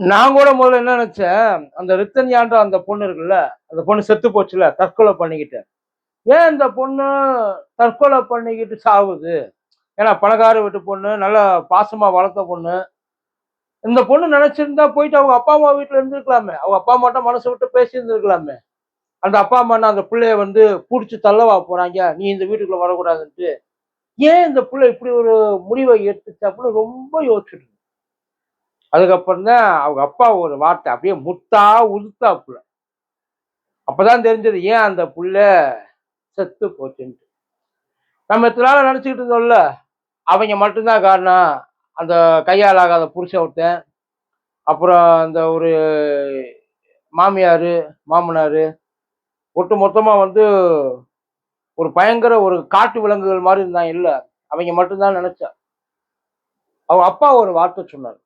நான் கூட முதல்ல என்ன நினைச்சேன் அந்த ரித்தன்யான்ற அந்த பொண்ணு இருக்குல்ல அந்த பொண்ணு செத்து போச்சுல தற்கொலை பண்ணிக்கிட்டு. ஏன் இந்த பொண்ணு தற்கொலை பண்ணிக்கிட்டு சாவுது? ஏன்னா பணக்கார வீட்டு பொண்ணு நல்லா பாசமா வளர்த்த பொண்ணு. இந்த பொண்ணு நினைச்சிருந்தா போயிட்டு அவங்க அப்பா அம்மா வீட்டுல இருந்திருக்கலாமே. அவங்க அப்பா அம்மாட்ட மனசு விட்டு பேசி இருந்திருக்கலாமே அந்த அப்பா அம்மா அந்த பிள்ளைய வந்து பிடிச்சி தள்ளவா போறாங்க? நீ இந்த வீட்டுக்குள்ள வரக்கூடாதுன்ட்டு. ஏன் இந்த பிள்ளை இப்படி ஒரு முடிவை எடுத்துச்சு அப்படின்னு ரொம்ப யோசிச்சுட்டு அதுக்கப்புறம் தான் அவங்க அப்பா ஒரு வார்த்தை அப்படியே முத்தா உதுத்தாப்புல. அப்பதான் தெரிஞ்சது ஏன் அந்த புள்ள செத்து போச்சுன்ட்டு. நம்ம இத்தனை நாள் நினைச்சுக்கிட்டு இருந்தோம்ல அவங்க மட்டும்தான் காரணம். அந்த கையால் ஆகாத புருஷன் ஒருத்தன் அப்புறம் அந்த ஒரு மாமியார் மாமனார் ஒட்டு மொத்தமாக வந்து ஒரு பயங்கர ஒரு காட்டு விலங்குகள் மாதிரி இருந்தான் இல்லை அவங்க மட்டும்தான் நினச்சா அவங்க அப்பா ஒரு வார்த்தை சொன்னார்.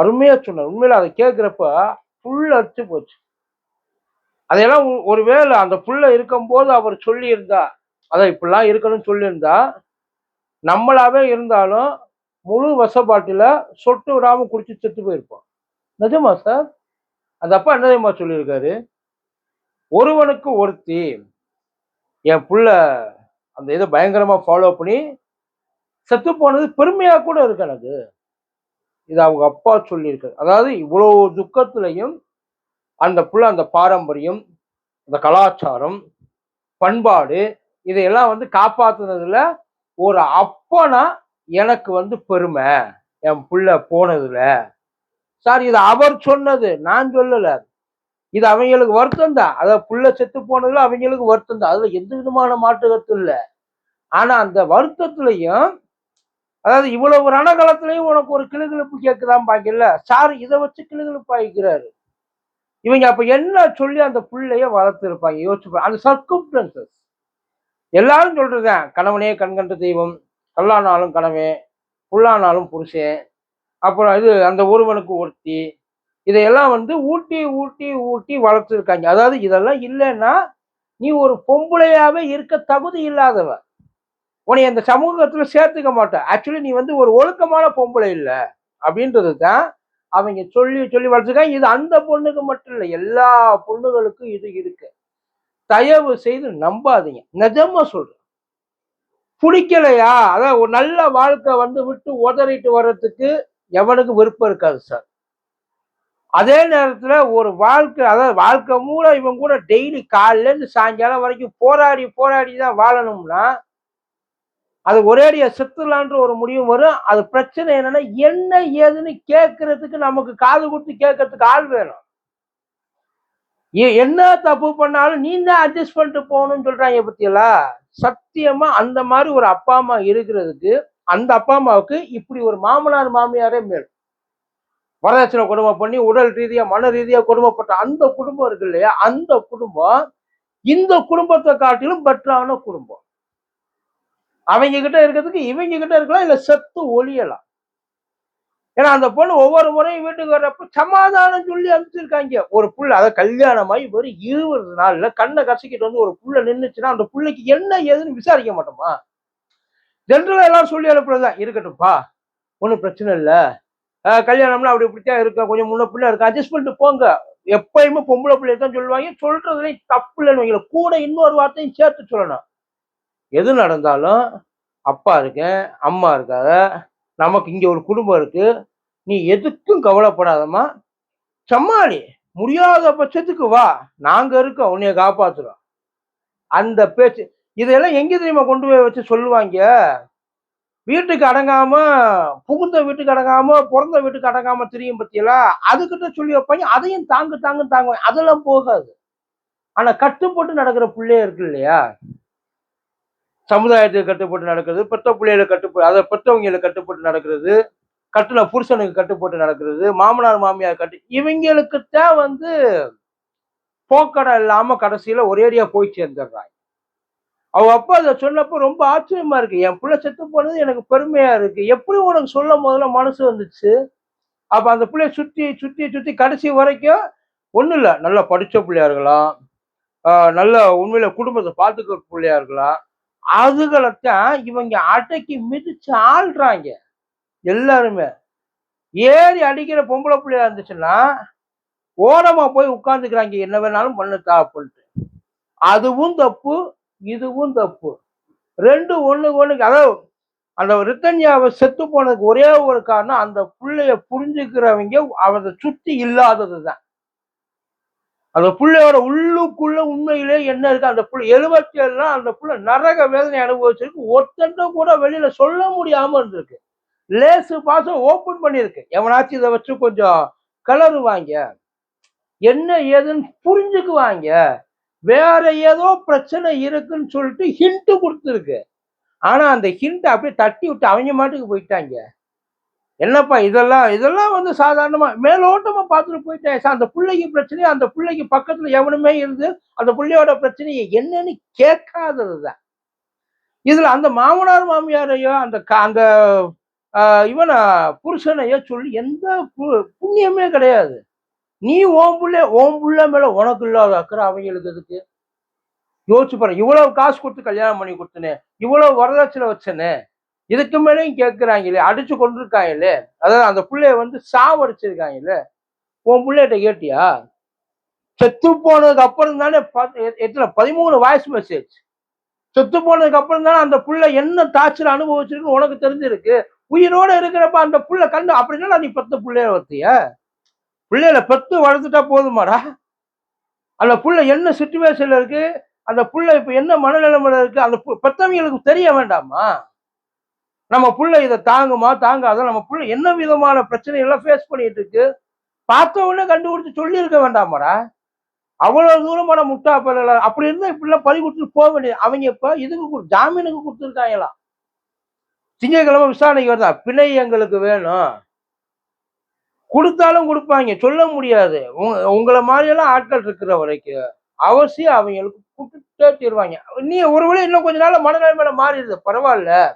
அருமையா சொன்னார். உண்மையில அதை கேட்குறப்ப புல் அடிச்சு போச்சு. அதையெல்லாம் ஒருவேளை அந்த புள்ள இருக்கும்போது அவர் சொல்லியிருந்தா அதான் இப்படிலாம் இருக்கணும்னு சொல்லியிருந்தா நம்மளாவே இருந்தாலும் முழு வசப்பாட்டில சொட்டு விடாம குடிச்சு செத்து போயிருப்போம். நிஜமா சார் அந்த அப்பா என்ன தெரியுமா சொல்லியிருக்காரு? ஒருவனுக்கு ஒருத்தி என் புள்ள அந்த இதை பயங்கரமா ஃபாலோ பண்ணி செத்து போனது பெருமையாக கூட இருக்கு எனக்கு. இது அவங்க அப்பா சொல்லியிருக்காரு. அதாவது இவ்வளோ துக்கத்திலையும் அந்த புள்ள அந்த பாரம்பரியம் அந்த கலாச்சாரம் பண்பாடு இதையெல்லாம் வந்து காப்பாத்துனதுல ஒரு அப்பனா எனக்கு வந்து பெருமை என் புள்ள போனதுல. சார் இது அவர் சொன்னது நான் சொல்லல. இது அவங்களுக்கு வருத்தம் தான். அதாவது புள்ள செத்து போனதுல அவங்களுக்கு வருத்தம் தான். அதுல எந்த விதமான மாற்று கருத்து இல்லை. ஆனா அந்த வருத்தத்திலையும் அதாவது இவ்வளவு ரணகலத்திலையும் உனக்கு ஒரு கிளுகிழப்பு கேட்குதான் பாக்கல சார் இதை வச்சு கிளுகிழப்பு ஆகிக்கிறாரு இவங்க அப்ப என்ன சொல்லி அந்த புள்ளைய வளர்த்துருப்பாங்க? யோசிச்சு அந்த சர்க்கம்டன்சஸ் எல்லாரும் சொல்றதுதான் கணவனே கண்கண்ட தெய்வம். கல்லானாலும் கணவே புல்லானாலும் புருஷன் அப்புறம் இது அந்த ஒருவனுக்கு ஒருத்தி. இதையெல்லாம் வந்து ஊட்டி ஊட்டி ஊட்டி வளர்த்துருக்காங்க. அதாவது இதெல்லாம் இல்லைன்னா நீ ஒரு பொம்பளையாவே இருக்க தகுதி இல்லாதவன் உன்னை அந்த சமூகத்துல சேர்த்துக்க மாட்டேன். ஆக்சுவலி நீ வந்து ஒரு ஒழுக்கமான பொம்பளை இல்லை. அப்படின்றது தான் அவங்க சொல்லி சொல்லி வளர்த்துருக்காங்க. இது அந்த பொண்ணுக்கு மட்டும் இல்லை எல்லா பொண்ணுகளுக்கும் இது இருக்கு. தயவு செய்து நம்பாதீங்க. நிஜமா சொல்றேன். பிடிக்கலையா? அதான் ஒரு நல்ல வாழ்க்கை வந்து விட்டு உதறிட்டு வர்றதுக்கு எவனுக்கு விருப்பம் இருக்காது சார் அதே நேரத்துல ஒரு வாழ்க்கை அதாவது வாழ்க்கை மூட இவன் கூட டெய்லி காலில இருந்து சாயங்காலம் வரைக்கும் போராடி போராடி தான் வாழணும்னா அது ஒரேடியா செத்துலான்ற ஒரு முடிவு வரும். அது பிரச்சனை என்னன்னா என்ன ஏதுன்னு கேட்கறதுக்கு நமக்கு காது கொடுத்து கேட்கறதுக்கு ஆள் வேணும். ஏ- என்ன தப்பு பண்ணாலும் நீ தான் அட்ஜஸ்ட் பண்ணிட்டு போகணும்னு சொல்றாங்க பத்தியலா? சத்தியமா அந்த மாதிரி ஒரு அப்பா அம்மா இருக்கிறதுக்கு அந்த அப்பா அம்மாவுக்கு இப்படி ஒரு மாமனார் மாமியாரே மேல். வரதட்சணை கொடுமை பண்ணி உடல் ரீதியா மன ரீதியா கொடுமைப்பட்ட அந்த குடும்பம் இருக்கு இல்லையா? அந்த குடும்பம் இந்த குடும்பத்தை காட்டிலும் பெட்டரான குடும்பம். அவங்க கிட்ட இருக்கிறதுக்கு இவங்க கிட்ட இருக்கலாம் இல்ல செத்து ஒழியலாம். ஏன்னா அந்த பொண்ணு ஒவ்வொரு முறையும் வீட்டுக்கு வர்றப்ப சமாதானம் சொல்லி அனுப்பிச்சிருக்காங்க. ஒரு புள்ள அதை கல்யாணமாகி ஒரு இருபது நாள்ல கண்ணை கசக்கிட்டு வந்து ஒரு புள்ள நின்றுச்சுன்னா அந்த புள்ளைக்கு என்ன ஏதுன்னு விசாரிக்க மாட்டோமா? ஜென்ரலா எல்லாம் சொல்லி அனுப்புறதுதான். இருக்கட்டும்ப்பா ஒன்றும் பிரச்சனை இல்லை. கல்யாணம்னா அப்படி இப்படித்தான் இருக்கும் கொஞ்சம் முன்ன பிள்ளை இருக்கா? அட்ஜஸ்ட் பண்ணிட்டு போங்க. எப்பயுமே பொம்பளை பிள்ளை தான் சொல்லுவாங்க. சொல்றதுலேயும் தப்பு இல்லைன்னு வைங்கள கூட இன்னொரு வார்த்தையும் சேர்த்து சொல்லணும். எது நடந்தாலும் அப்பா இருக்கேன் அம்மா இருக்காங்க நமக்கு இங்கே ஒரு குடும்பம் இருக்கு நீ எதுக்கும் கவலைப்படாதம்மா. சம்மாளி முடியாத பட்சத்துக்கு வா நாங்க இருக்கோம் உன்னைய காப்பாற்றுறோம் அந்த பேச்சு இதெல்லாம் எங்கே தெரியுமா கொண்டு போய் வச்சு சொல்லுவாங்க? வீட்டுக்கு அடங்காம புகுந்த வீட்டுக்கு அடங்காம பிறந்த வீட்டுக்கு அடங்காம தெரியும் பத்தியலா? அதுக்கிட்ட சொல்லி வைப்பாங்க அதையும் தாங்கு தாங்கு தாங்குவாங்க அதெல்லாம் போகாது. ஆனா கட்டுப்பட்டு நடக்கிற பிள்ளைய இருக்கு இல்லையா? சமுதாயத்துக்கு கட்டுப்பட்டு நடக்கிறது பெற்ற பிள்ளைகளை கட்டுப்பட்டு அதை பெற்றவங்களை கட்டுப்பட்டு நடக்கிறது கட்டுல புருஷனுக்கு கட்டுப்பட்டு நடக்கிறது மாமனார் மாமியார் கட்டு இவங்களுக்கு தான் வந்து போக்கடை இல்லாம கடைசியில ஒரேடியா போய் சேர்ந்துடுறாங்க. அவ அப்பா அதை சொன்னப்போ ரொம்ப ஆச்சரியமா இருக்கு. என் பிள்ளை செத்து போனது எனக்கு பெருமையா இருக்கு. எப்படி உனக்கு சொல்ல முதல்ல மனசு வந்துச்சு? அப்ப அந்த பிள்ளைய சுத்தி சுத்தி சுத்தி கடைசி வரைக்கும் ஒன்றும் இல்லை. நல்லா படிச்ச பிள்ளையா இருக்கலாம். நல்ல உண்மையில குடும்பத்தை பார்த்துக்கிற பிள்ளையா இருக்கலாம். அதுகளைத்தான் இவங்க அடக்கி மிதிச்சு ஆள்றாங்க. எல்லாருமே. ஏறி அடிக்கிற பொம்பளை பிள்ளையா இருந்துச்சுன்னா ஓரமா போய் உட்கார்ந்துக்கிறாங்க. என்ன வேணாலும் பண்ணுக்கா அப்படின்ட்டு அதுவும் தப்பு இதுவும் தப்பு. ரெண்டு ஒண்ணுக்கு ஒண்ணுக்கு அதாவது அந்த ரித்தன்யாவை செத்து போனதுக்கு ஒரே ஒரு காரணம் அந்த பிள்ளைய புரிஞ்சுக்கிறவங்க அவரை சுத்தி இல்லாதது தான் அந்த புள்ளையோட உள்ளுக்குள்ள உண்மையிலே என்ன இருக்கு? அந்த புள்ள எழுபத்தி ஏழுலாம் அந்த புள்ள நரக வேதனை அனுபவிச்சிருக்கு. ஒத்தன்ட்ட கூட வெளியில சொல்ல முடியாம இருந்திருக்கு. லேசு பாசம் ஓபன் பண்ணியிருக்கு. எவனாச்சும் இதை வச்சு கொஞ்சம் கலருவாங்க. என்ன ஏதுன்னு புரிஞ்சுக்குவாங்க. வேற ஏதோ பிரச்சனை இருக்குன்னு சொல்லிட்டு ஹிண்ட் கொடுத்துருக்கு. ஆனா அந்த ஹிண்ட் அப்படியே தட்டி விட்டு அவங்க மாட்டுக்கு போயிட்டாங்க. என்னப்பா இதெல்லாம் இதெல்லாம் வந்து சாதாரணமா மேலோட்டமா பார்த்துட்டு போயிட்டேன். சார் அந்த பிள்ளைக்கு பிரச்சனையும் அந்த பிள்ளைக்கு பக்கத்துல எவனுமே இருந்து அந்த பிள்ளையோட பிரச்சனையை என்னன்னு கேட்காததுதான் இதுல அந்த மாமனார் மாமியாரையோ அந்த க- அந்த ஆஹ், இவனை புருஷனையோ சொல்லி எந்த பு- புண்ணியமே கிடையாது. நீ ஓம் புள்ள ஓம் புள்ள மேல உனக்கு இல்லாத அக்கறை அவங்களுக்கு எதுக்கு யோசிச்சு பாரு இவ்வளவு காசு கொடுத்து கல்யாணம் பண்ணி கொடுத்தனே இவ்வளவு வரதட்சணை வச்சனே. இதுக்கு மேலேயும் கேட்குறாங்களே அடிச்சு கொண்டிருக்காங்களே. அதாவது அந்த பிள்ளைய வந்து சாவடிச்சிருக்காங்களே. உன் பிள்ளைகிட்ட கேட்டியா? செத்து போனதுக்கு அப்புறம் தானே எத்தனை பதிமூணு வாய்ஸ் மெசேஜ் செத்து போனதுக்கு அப்புறம் தானே அந்த புள்ள என்ன டார்ச்சர் அனுபவிச்சிருக்கு உனக்கு தெரிஞ்சிருக்கு. உயிரோட இருக்கிறப்ப அந்த புள்ள கண்டு அப்படின்னா நீ பெத்த பிள்ளைய வர்த்திய பிள்ளையில பெத்து வளர்த்துட்டா போதுமாடா? அந்த புள்ள என்ன சுச்சுவேஷன்ல இருக்கு? அந்த புள்ள இப்ப என்ன மனநிலைமையில இருக்கு? அந்த பு- பெத்தவங்களுக்கு தெரிய வேண்டாமா? நம்ம புள்ள இதை தாங்குமா தாங்காத? நம்ம புள்ள என்ன விதமான பிரச்சனைகள்லாம் ஃபேஸ் பண்ணிட்டு இருக்கு பார்த்த உடனே கண்டுபிடிச்சு சொல்லியிருக்க இருக்க அவ்வளவு தூரமான முட்டா பரல அப்படி இருந்தா இப்படிலாம் பறி கொடுத்துட்டு போக வேண்டியது அவங்க இப்ப இதுக்கு ஜாமீனுக்கு கொடுத்துருக்காங்களாம் திங்கட்கிழமை விசாரணைக்கு வருதா? பிணை எங்களுக்கு வேணும். கொடுத்தாலும் கொடுப்பாங்க சொல்ல முடியாது. உங்க- உங்களை மாதிரியெல்லாம் ஆட்கள் இருக்கிற வரைக்கும் அவசியம் அவங்களுக்கு கொடுத்துட்டே தீர்வாங்க. நீ ஒருவேளை இன்னும் கொஞ்ச நாள் மனநிலைமையில மாறிடுது பரவாயில்ல.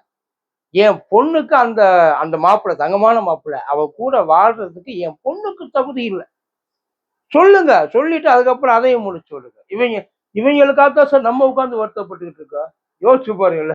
என் பொண்ணுக்கு அந்த அந்த மாப்பிள்ளை தங்கமான மாப்பிள்ளை அவ கூட வாழ்றதுக்கு என் பொண்ணுக்கு தகுதி இல்லை. சொல்லுங்க சொல்லிட்டு அதுக்கப்புறம் அதையும் முடிச்சு சொல்லுங்க இவங்க இவங்களுக்காகத்தான் சார் நம்ம உட்கார்ந்து வருத்தப்பட்டுக்கிட்டு இருக்கோம். யோசிச்சு பாருங்களேன்.